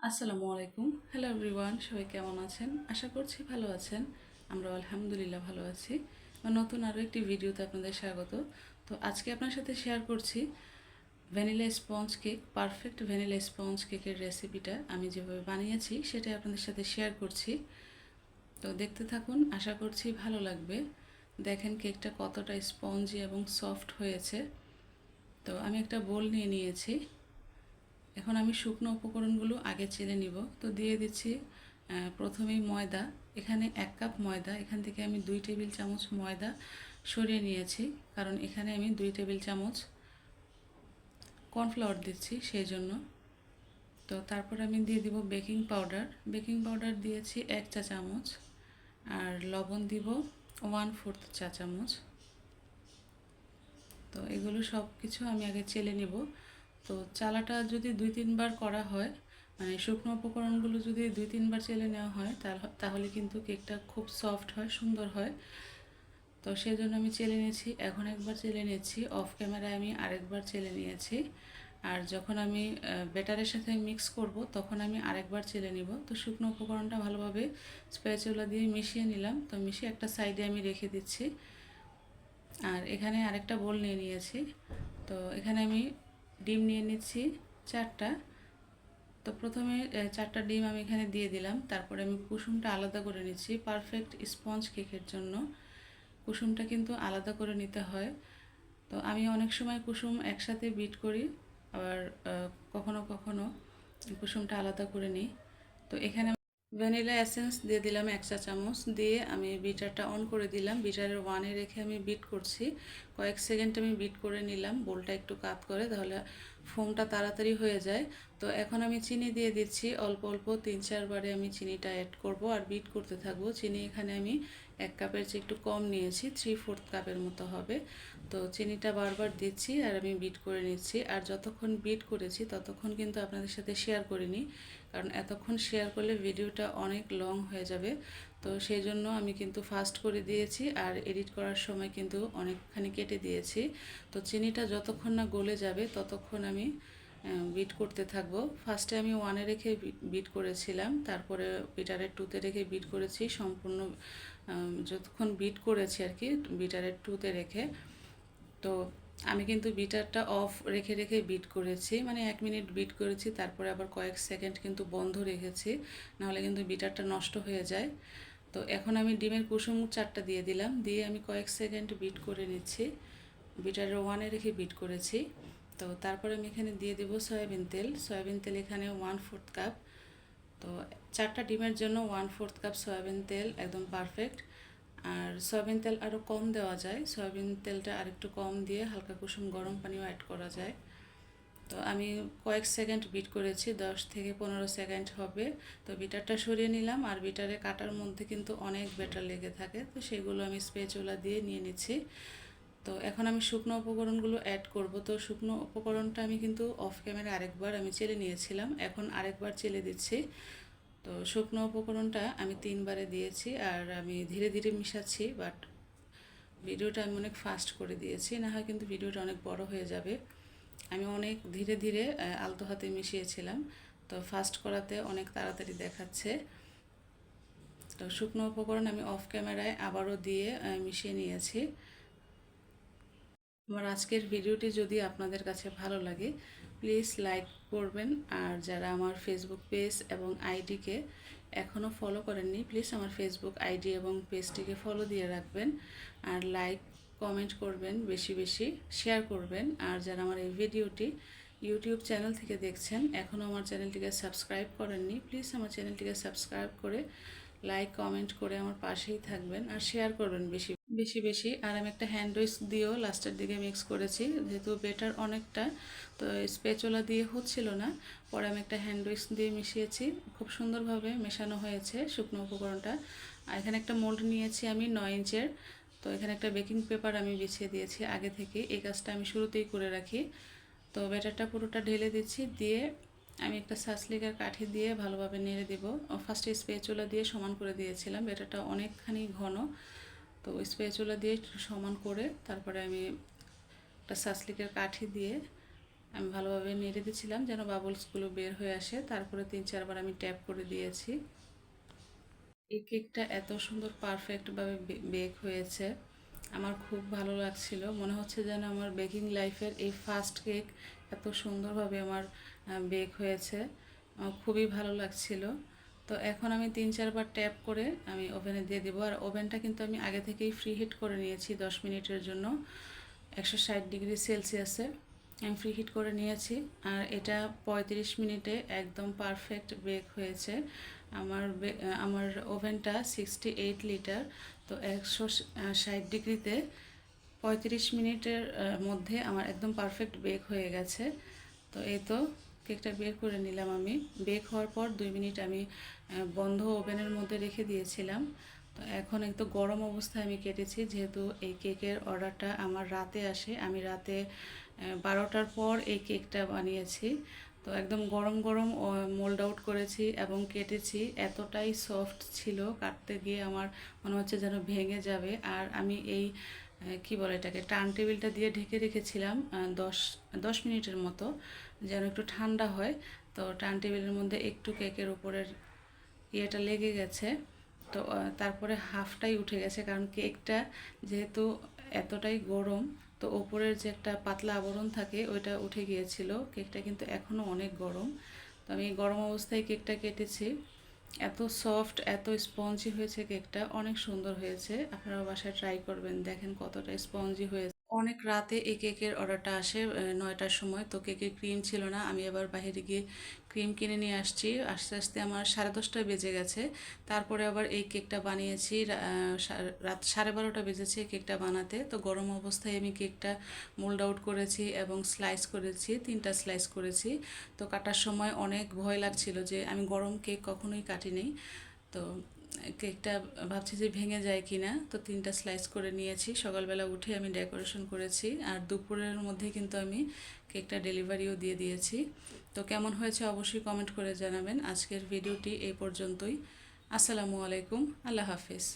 আসসালামু আলাইকুম। Hello everyone সবাই কেমন আছেন? আশা করছি ভালো আছেন। আমরা আলহামদুলিল্লাহ ভালো আছি। নতুন আরও একটি ভিডিওতে আপনাদের স্বাগত। তো আজকে আপনার সাথে শেয়ার করছি vanilla sponge cake perfect vanilla sponge কেকের রেসিপিটা আমি যেভাবে বানিয়েছি, সেটাই আপনাদের সাথে শেয়ার করছি। তো দেখতে থাকুন, আশা করছি ভালো লাগবে। দেখেন কেকটা কতটা স্পঞ্জি এবং সফট হয়েছে। তো আমি একটা বোল নিয়ে নিয়েছি। এখন আমি শুকনো উপকরণগুলো আগে চেলে নিব। তো দিয়ে দিচ্ছি প্রথমেই ময়দা। এখানে এক কাপ ময়দা, এখান থেকে আমি দুই টেবিল চামচ ময়দা সরিয়ে নিয়েছি, কারণ এখানে আমি দুই টেবিল চামচ কর্নফ্লাওয়ার দিচ্ছি সেই জন্য তো তারপর আমি দিয়ে দিব বেকিং পাউডার। বেকিং পাউডার দিয়েছি এক চা চামচ, আর লবণ দিব ওয়ান ফোর্থ চা চামচ। তো এগুলো সব কিছু আমি আগে চেলে নিব। তো চালাটা যদি দুই তিনবার করা হয় মানে শুকনো উপকরণগুলো যদি দুই তিনবার চেলে নেওয়া হয় তাহলে কিন্তু কেকটা খুব সফট হয়, সুন্দর হয়। তো সেই জন্য আমি চেলে নিয়েছি, এখন একবার চেলে নিয়েছি, অফ ক্যামেরায় আমি আরেকবার চেলে নিয়েছি। আর যখন আমি বেটারের সাথে মিক্স করব, তখন আমি আরেকবার চেলে নিব। তো শুকনো উপকরণটা ভালোভাবে স্প্যাচুলা দিয়ে মিশিয়ে নিলাম। তো মিশিয়ে একটা সাইডে আমি রেখে দিচ্ছি। আর এখানে আরেকটা বোল নিয়ে নিয়েছি। তো এখানে আমি ডিম নিয়ে নিচ্ছি চারটা। তো প্রথমে চারটা ডিম আমি এখানে দিয়ে দিলাম। তারপরে আমি কুসুমটা আলাদা করে নিচ্ছি পারফেক্ট স্পঞ্জ কেকের জন্য। কুসুমটা কিন্তু আলাদা করে নিতে হয়। তো আমি অনেক সময় কুসুম একসাথে বিট করি, আবার কখনো কখনো কুসুমটা আলাদা করে নিই। তো এখানে ভ্যানিলা এসেন্স দিয়ে দিলাম এক চা চামচ। দিয়ে আমি বিটারটা অন করে দিলাম। বিটারের ওয়ানে রেখে আমি বিট করছি। কয়েক সেকেন্ড আমি বিট করে নিলাম। বোলটা একটু কাত করে, তাহলে ফোমটা তাড়াতাড়ি হয়ে যায়। তো এখন আমি চিনি দিয়ে দিচ্ছি। অল্প অল্প তিন চারবারে আমি চিনিটা অ্যাড করব আর বিট করতে থাকব। চিনি এখানে আমি এক কাপের চেয়ে একটু কম নিয়েছি থ্রি ফোর্থ কাপের মতো হবে। তো চিনিটা বারবার দিচ্ছি আর আমি বিট করে নিচ্ছি। আর যতক্ষণ বিট করেছি ততক্ষণ কিন্তু আপনাদের সাথে শেয়ার করিনি। কারণ এতক্ষণ শেয়ার করলে ভিডিওটা অনেক লং হয়ে যাবে। তো সেই জন্য আমি কিন্তু ফাস্ট করে দিয়েছি আর এডিট করার সময় কিন্তু অনেকখানি কেটে দিয়েছি। তো চিনিটা যতক্ষণ না গলে যাবে ততক্ষণ আমি বিট করতে থাকব। ফার্স্টে আমি ওয়ানে রেখে বিট করেছিলাম। তারপরে বিটারের টুতে রেখে বিট করেছি। সম্পূর্ণ যতক্ষণ বিট করেছি আর কি বিটারের টুতে রেখে। তো আমি কিন্তু বিটারটা অফ রেখে রেখে বিট করেছি। মানে এক মিনিট বিট করেছি, তারপরে আবার কয়েক সেকেন্ড কিন্তু বন্ধ রেখেছি। নাহলে কিন্তু বিটারটা নষ্ট হয়ে যায়। তো এখন আমি ডিমের কুসুম চারটা দিয়ে দিলাম। দিয়ে আমি কয়েক সেকেন্ড বিট করে নিচ্ছি। বিটারের ওয়ানে রেখে বিট করেছি। তো তারপরে আমি এখানে দিয়ে দেবো সয়াবিন তেল। সয়াবিন তেল এখানে ওয়ান ফোর্থ কাপ তো চারটা ডিমের জন্য ওয়ান ফোর্থ কাপ সয়াবিন তেল, একদম পারফেক্ট আর সয়াবিন তেল আরও কম দেওয়া যায়। সয়াবিন তেলটা আরেকটু কম দিয়ে হালকা কুসুম গরম পানিও অ্যাড করা যায়। তো আমি কয়েক সেকেন্ড বিট করেছি, দশ থেকে পনেরো সেকেন্ড হবে। তো বিটারটা সরিয়ে নিলাম আর বিটারে কাটার মধ্যে কিন্তু অনেক বেটার লেগে থাকে। তো সেগুলো আমি স্পেচুলা দিয়ে নিয়ে নিচ্ছি। তো এখন আমি শুকনো উপকরণগুলো অ্যাড করব। তো শুকনো উপকরণটা আমি কিন্তু অফ ক্যামেরা আরেকবার আমি চেলে নিয়েছিলাম। এখন আরেকবার চেলে দিচ্ছি। তো শুকনো উপকরণটা আমি তিনবারে দিয়েছি আর আমি ধীরে ধীরে মিশাচ্ছি বাট ভিডিওটা আমি অনেক ফাস্ট করে দিয়েছি। না হয় কিন্তু ভিডিওটা অনেক বড় হয়ে যাবে। আমি অনেক ধীরে ধীরে আলতো হাতে মিশিয়েছিলাম। তো ফাস্ট করাতে অনেক তাড়াতাড়ি দেখাচ্ছে। তো শুকনো উপকরণ আমি অফ ক্যামেরায় আবারও দিয়ে মিশিয়ে নিয়েছি। আমার আজকের ভিডিওটি যদি আপনাদের কাছে ভালো লাগে প্লিজ লাইক করবেন। আর যারা আমার ফেসবুক পেজ এবং আইডিকে এখনও ফলো করেননি প্লিজ আমার ফেসবুক আইডি এবং পেজটিকে ফলো দিয়ে রাখবেন। আর লাইক কমেন্ট করবেন বেশি বেশি শেয়ার করবেন। আর যারা আমার এই ভিডিওটি ইউটিউব চ্যানেল থেকে দেখছেন এখনও আমার চ্যানেলটিকে সাবস্ক্রাইব করেননি প্লিজ আমার চ্যানেলটিকে সাবস্ক্রাইব করে লাইক কমেন্ট করে আমার পাশেই থাকবেন। আর শেয়ার করবেন বেশি বেশি বেশি। আর আমি একটা হ্যান্ড উইক্স দিয়েও লাস্টের দিকে মিক্স করেছি। যেহেতু বেটার অনেকটা, তো স্পেচুলা দিয়ে হচ্ছিল না। পরে আমি একটা হ্যান্ড উইক্স দিয়ে মিশিয়েছি। খুব সুন্দরভাবে মেশানো হয়েছে শুকনো উপকরণটা। আর এখানে একটা মোল্ড নিয়েছি আমি নয় ইঞ্চের। তো এখানে একটা বেকিং পেপার আমি বিছিয়ে দিয়েছি আগে থেকে। এই কাজটা আমি শুরুতেই করে রাখি। তো ব্যাটারটা পুরোটা ঢেলে দিচ্ছি। দিয়ে আমি একটা সাসলিকার কাঠি দিয়ে ভালোভাবে নেড়ে দেব। ফার্স্টে স্পেচুলা দিয়ে সমান করে দিয়েছিলাম। ব্যাটারটা অনেকখানি ঘন। তো ওই স্পেচুলা দিয়ে একটু সমান করে তারপরে আমি একটা সাসলিকের কাঠি দিয়ে আমি ভালোভাবে নেড়ে দিয়েছিলাম যেন বাবলসগুলো বের হয়ে আসে। তারপরে তিন চারবার আমি ট্যাপ করে দিয়েছি। এই কেকটা এত সুন্দর পারফেক্টভাবে বেক হয়েছে। আমার খুব ভালো লাগছিল। মনে হচ্ছে যেন আমার বেকিং লাইফের এই ফার্স্ট কেক এত সুন্দরভাবে আমার বেক হয়েছে। আমার খুবই ভালো লাগছিল। তো এখন আমি তিন চারবার ট্যাপ করে আমি ওভেনে দিয়ে দেবো। আর ওভেনটা কিন্তু আমি আগে থেকেই ফ্রি হিট করে নিয়েছি দশ মিনিটের জন্য। একশো ষাট ডিগ্রি সেলসিয়াসে আমি ফ্রি হিট করে নিয়েছি। আর এটা পঁয়ত্রিশ মিনিটে একদম পারফেক্ট বেক হয়েছে। আমার আমার ওভেনটা সিক্সটি এইট লিটার তো একশো ষাট ডিগ্রিতে পঁয়ত্রিশ মিনিটের মধ্যে আমার একদম পারফেক্ট বেক হয়ে গেছে। তো এই তো কেকটা বের করে নিলাম আমি। বেক হওয়ার পর দুই মিনিট আমি বন্ধ ওভেনের মধ্যে রেখে দিয়েছিলাম। তো এখন একটু গরম অবস্থায় আমি কেটেছি, যেহেতু এই কেকের অর্ডারটা আমার রাতে আসে। আমি রাতে বারোটার পর এই কেকটা বানিয়েছি। তো একদম গরম গরম মোল্ড আউট করেছি এবং কেটেছি। এতটাই সফট ছিল, কাটতে গিয়ে আমার মনে হচ্ছে যেন ভেঙে যাবে। আর আমি এই কি বলে এটাকে? টার্ন টেবিলটা দিয়ে ঢেকে রেখেছিলাম দশ দশ মিনিটের মতো, যেন একটু ঠান্ডা হয়। তো টার্ন টেবিলের মধ্যে একটু কেকের উপরের ইয়েটা লেগে গেছে। তো তারপরে হাফটাই উঠে গেছে, কারণ কেকটা যেহেতু এতটাই গরম, তো ওপরের যে একটা পাতলা আবরণ থাকে, ওইটা উঠে গিয়েছিল। কেকটা কিন্তু এখনও অনেক গরম। তো আমি গরম অবস্থায় কেকটা কেটেছি। এত সফট এত স্পঞ্জি হয়েছে কেকটা অনেক সুন্দর হয়েছে। আপনারা বাসায় ট্রাই করবেন। দেখেন কতটা স্পঞ্জি হয়েছে। অনেক রাতে এই কেকের অর্ডারটা আসে নয়টার সময়। তো কেকের ক্রিম ছিল না, আমি আবার বাইরে গিয়ে ক্রিম কিনে নিয়ে আসছি। আস্তে আস্তে আমার সাড়ে দশটায় বেজে গেছে। তারপরে আবার এই কেকটা বানিয়েছি রাত সাড়ে বারোটা বেজেছে কেকটা বানাতে। তো গরম অবস্থায় আমি কেকটা মোল্ড আউট করেছি এবং স্লাইস করেছি, তিনটা স্লাইস করেছি। তো কাটার সময় অনেক ভয় লাগছিল যে আমি গরম কেক কখনোই কাটিনি। তো কেকটা ভাবছি যে ভেঙে যায় কি না তো তিনটা স্লাইস করে নিয়েছি। সকালবেলা উঠে আমি ডেকোরেশন করেছি। আর দুপুরের মধ্যে কিন্তু আমি কেকটা ডেলিভারিও দিয়ে দিয়েছি। তো কেমন হয়েছে অবশ্যই কমেন্ট করে জানাবেন। আজকের ভিডিওটি এই পর্যন্তই। আসসালামু আলাইকুম। আল্লাহ হাফিজ।